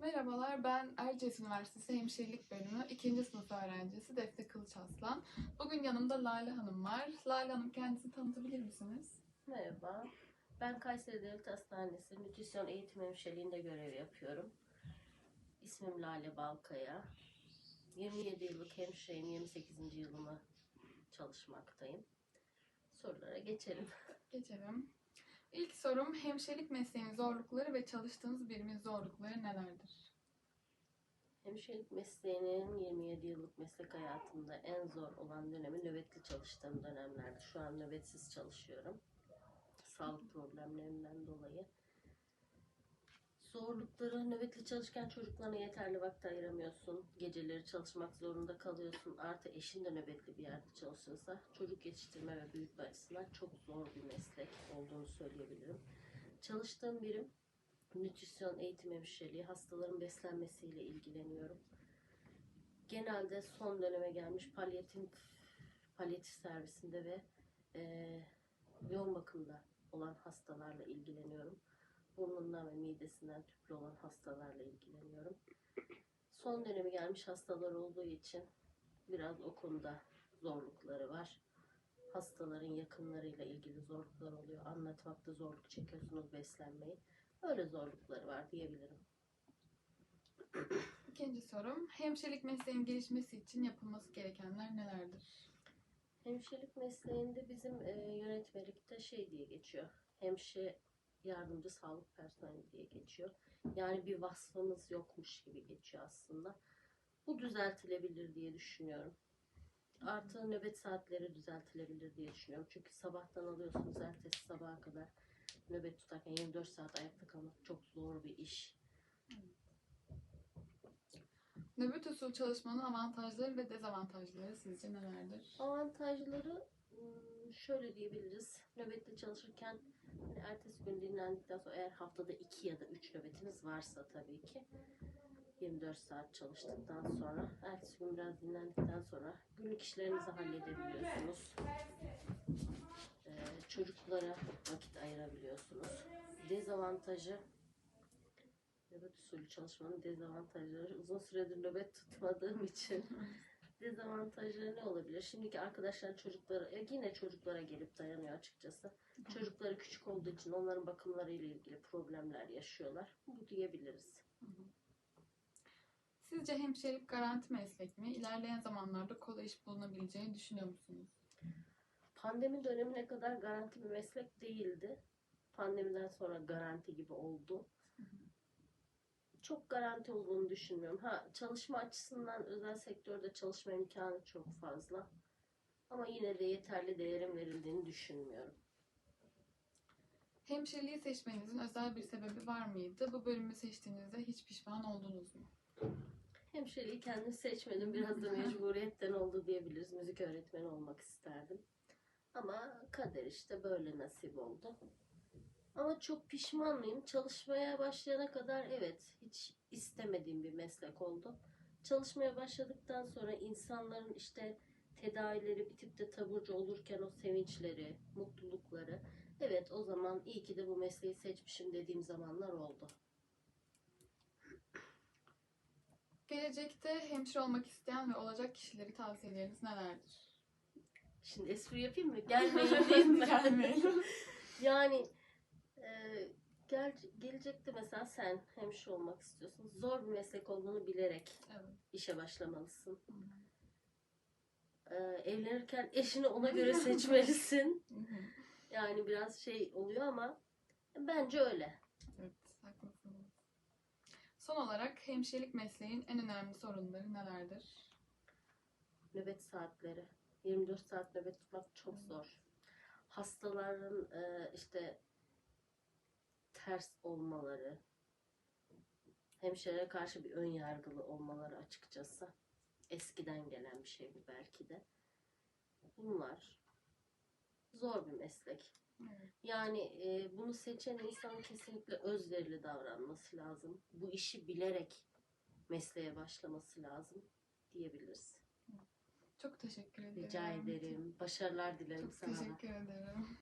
Merhabalar, ben Erciyes Üniversitesi Hemşirelik Bölümü 2. sınıf öğrencisi Defne Kılıç Aslan. Bugün yanımda Lale Hanım var. Lale Hanım kendinizi tanıtabilir misiniz? Merhaba. Ben Kayseri Devlet Hastanesi Nütrisyon Eğitim Hemşireliğinde görev yapıyorum. İsmim Lale Balkaya. 27 yıllık hemşireyim, 28. yılımı çalışmaktayım. Sorulara geçelim. Geçelim. İlk sorum hemşirelik mesleğinin zorlukları ve çalıştığınız birimin zorlukları nelerdir? Hemşirelik mesleğinin 27 yıllık meslek hayatımda en zor olan dönemi nöbetli çalıştığım dönemlerdi. Şu an nöbetsiz çalışıyorum. Sağlık problemlerinden dolayı. Zorlukları nöbetli çalışırken çocuklarına yeterli vakit ayıramıyorsun. Geceleri çalışmak zorunda kalıyorsun. Artı eşin de nöbetli bir yerde çalışıyorsa çocuk yetiştirme ve büyütme açısından çok zor bir meslek olduğunu söyleyebilirim. Çalıştığım birim nütrisyon eğitim hemşireliği, hastaların beslenmesiyle ilgileniyorum. Genelde son döneme gelmiş palyatif, palyatif servisinde ve eee yoğun bakımda olan hastalarla ilgileniyorum. Burnundan ve midesinden tüplü olan hastalarla ilgileniyorum. Son dönemi gelmiş hastalar olduğu için biraz o konuda zorlukları var. Hastaların yakınlarıyla ilgili zorluklar oluyor. Anlatmakta zorluk çekiyorsunuz beslenmeyi. Öyle zorlukları var diyebilirim. İkinci sorum hemşirelik mesleğinin gelişmesi için yapılması gerekenler nelerdir? Hemşirelik mesleğinde bizim e, yönetmelikte şey diye geçiyor. Hemşire yardımcı sağlık personeli diye geçiyor. Yani bir vasfımız yokmuş gibi geçiyor aslında. Bu düzeltilebilir diye düşünüyorum. Artı nöbet saatleri düzeltilebilir diye düşünüyorum. Çünkü sabahtan alıyorsunuz ertesi sabaha kadar nöbet tutarken 24 saat ayakta kalmak çok zor bir iş. Nöbet usulü çalışmanın avantajları ve dezavantajları sizce nelerdir? Avantajları şöyle diyebiliriz. Nöbette çalışırken hani ertesi gün dinlendikten sonra eğer haftada 2 ya da 3 nöbetiniz varsa tabii ki 24 saat çalıştıktan sonra ertesi gün biraz dinlendikten sonra günlük işlerinizi halledebiliyorsunuz. Ee, çocuklara vakit ayırabiliyorsunuz. Dezavantajı nöbet usulü çalışmanın dezavantajları uzun süredir nöbet tutmadığım için dezavantajları ne olabilir? Şimdiki arkadaşlar çocuklara e, yine çocuklara gelip dayanıyor açıkçası. Çocukları küçük olduğu için onların bakımlarıyla ilgili problemler yaşıyorlar. Bu diyebiliriz. Sizce hemşirelik garanti meslek mi? İlerleyen zamanlarda kolay iş bulunabileceğini düşünüyor musunuz? Pandemi dönemine kadar garanti bir meslek değildi. Pandemiden sonra garanti gibi oldu. Çok garanti olduğunu düşünmüyorum. Ha çalışma açısından özel sektörde çalışma imkanı çok fazla. Ama yine de yeterli değerin verildiğini düşünmüyorum. Hemşireliği seçmenizin özel bir sebebi var mıydı? Bu bölümü seçtiğinizde hiç pişman oldunuz mu? Hemşireyi kendim seçmedim. Biraz da mecburiyetten oldu diyebiliriz. Müzik öğretmeni olmak isterdim. Ama kader işte böyle nasip oldu. Ama çok pişman mıyım? Çalışmaya başlayana kadar evet hiç istemediğim bir meslek oldu. Çalışmaya başladıktan sonra insanların işte tedavileri bitip de taburcu olurken o sevinçleri, mutlulukları evet o zaman iyi ki de bu mesleği seçmişim dediğim zamanlar oldu. Gelecekte hemşire olmak isteyen ve olacak kişileri tavsiyeleriniz nelerdir? Şimdi espri yapayım mı? Gelmeyin diyeyim mi? Gelmeyin. Yani e, gel, gelecekte mesela sen hemşire olmak istiyorsun. Zor bir meslek olduğunu bilerek Evet. işe başlamalısın. E, evlenirken eşini ona göre seçmelisin. Hı hı. Yani biraz şey oluyor ama bence öyle. evet, haklısınız. Son olarak hemşirelik mesleğin en önemli sorunları nelerdir? Nöbet saatleri. 24 saat nöbet tutmak çok zor. Hastaların e, işte ters olmaları, hemşirelere karşı bir ön yargılı olmaları açıkçası. Eskiden gelen bir şey bu belki de. Bunlar zor bir meslek. Evet. Yani e, bunu seçen insanın kesinlikle özverili davranması lazım. Bu işi bilerek mesleğe başlaması lazım diyebiliriz. Çok teşekkür ederim. Rica ederim. Başarılar dilerim Çok sana. da. teşekkür ederim.